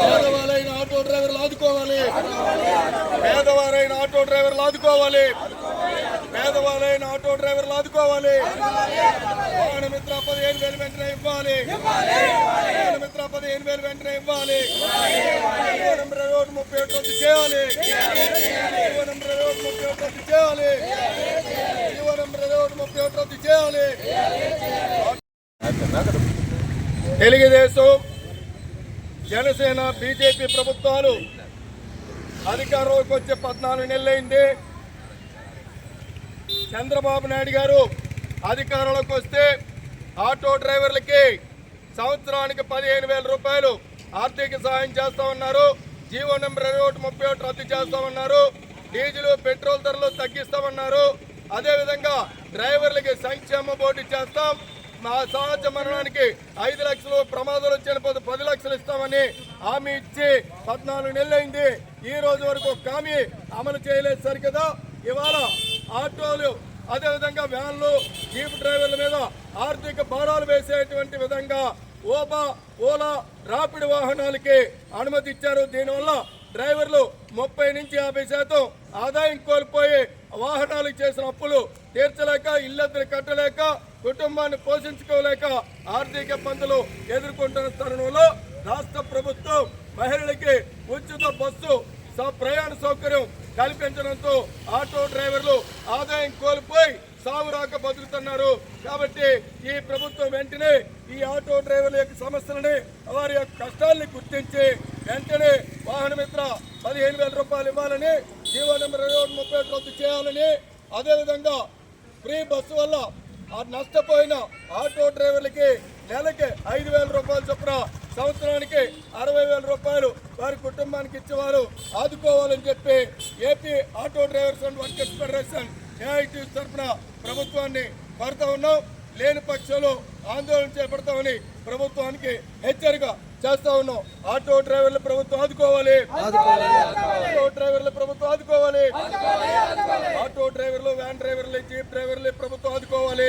పేదవారైన auto డ్రైవర్లు ఆదుకోవాలి. పేదవారైన auto డ్రైవర్లు ఆదుకోవాలి. వాహన మిత్ర పదిహేను వేలు వెంటనే ఇవ్వాలి. మిత్ర పదిహేను వేలు వెంటనే ఇవ్వాలి. రోడ్డు ముప్పై ఒకటి రద్దు చేయాలి. రోడ్డు ముప్పై ఒకటి రద్దు చేయాలి. జీవో నెంబర్ రోడ్డు ముప్పై ఒకటి రద్దు చేయాలి. తెలుగుదేశం జనసేన బీజేపీ ప్రభుత్వాలు అధికారంలోకి వచ్చే పద్నాలుగు నెలలైంది. చంద్రబాబు నాయుడు గారు అధికారంలోకి వస్తే ఆటో డ్రైవర్లకి సంవత్సరానికి పదిహేను వేల రూపాయలు ఆర్థిక సహాయం చేస్తా ఉన్నారు. జీవో నెంబర్ ఇరవై ఒకటి ముప్పై ఒకటి రద్దు చేస్తామన్నారు డీజిల్ పెట్రోల్ ధరలు తగ్గిస్తామన్నారు అదేవిధంగా డ్రైవర్లకి సంక్షేమ బోర్డు చేస్తాం మా సహజ మరణానికి ఐదు లక్షలు ప్రమాదాలు చనిపోతే చేస్తామని హామీ ఇచ్చి పద్నాలుగు నెలలైంది. ఈ రోజు వరకు ఒక హామీ అమలు చేయలేదు సరికదా? ఇవాళ ఆటోలు అదేవిధంగా వ్యాన్లు జీప్ డ్రైవర్ల మీద ఆర్థిక భారాలు వేసేటువంటి విధంగా ఓబా ఓలా రాపిడ్ వాహనాలకి అనుమతి ఇచ్చారు. దీనివల్ల డ్రైవర్లు ముప్పై నుంచి యాభై శాతం ఆదాయం కోల్పోయి వాహనాలకు చేసిన అప్పులు తీర్చలేక ఇల్లద్దరు కట్టలేక కుటుంబాన్ని పోషించుకోలేక ఆర్థిక ఇబ్బందులు ఎదుర్కొంటున్న తరుణంలో రాష్ట్ర ప్రభుత్వం మహిళలకి ఉచిత బస్సు స- ప్రయాణ సౌకర్యం కల్పించడంతో ఆటో డ్రైవర్లు ఆదాయం కోల్పోయి సావురాక బతుకుతున్నారు. కాబట్టి ఈ ప్రభుత్వం వెంటనే ఈ ఆటో డ్రైవర్ల యొక్క సమస్యలని వారి యొక్క కష్టాలని గుర్తించి వెంటనే వాహన మిత్ర పదిహేను వేల రూపాయలు ఇవ్వాలని జీవో నెంబర్ ఇరవై ఒకటి ముప్పై ఒకటి రద్దు చేయాలని అదేవిధంగా ఫ్రీ బస్సు వల్ల నష్టపోయిన ఆటో డ్రైవర్లకి నెలకి ఐదు వేల రూపాయలు చొప్పున సంవత్సరానికి అరవై వేల రూపాయలు వారి కుటుంబానికి ఇచ్చేవారు ఆదుకోవాలని చెప్పి AP auto drivers and workers federation AIT తరఫున ప్రభుత్వాన్ని కోరుతా ఉన్నాం. లేని పక్షంలో ఆందోళన చేపడతామని ప్రభుత్వానికి హెచ్చరిక చేస్తా ఉన్నాం. ఆటో డ్రైవర్ల ప్రభుత్వం ఆదుకోవాలి. ఆటో డ్రైవర్ల ప్రభుత్వం ఆదుకోవాలి. ఆటో డ్రైవర్లు వ్యాన్ డ్రైవర్లు జీప్ డ్రైవర్లు ప్రభుత్వం ఆదుకోవాలి.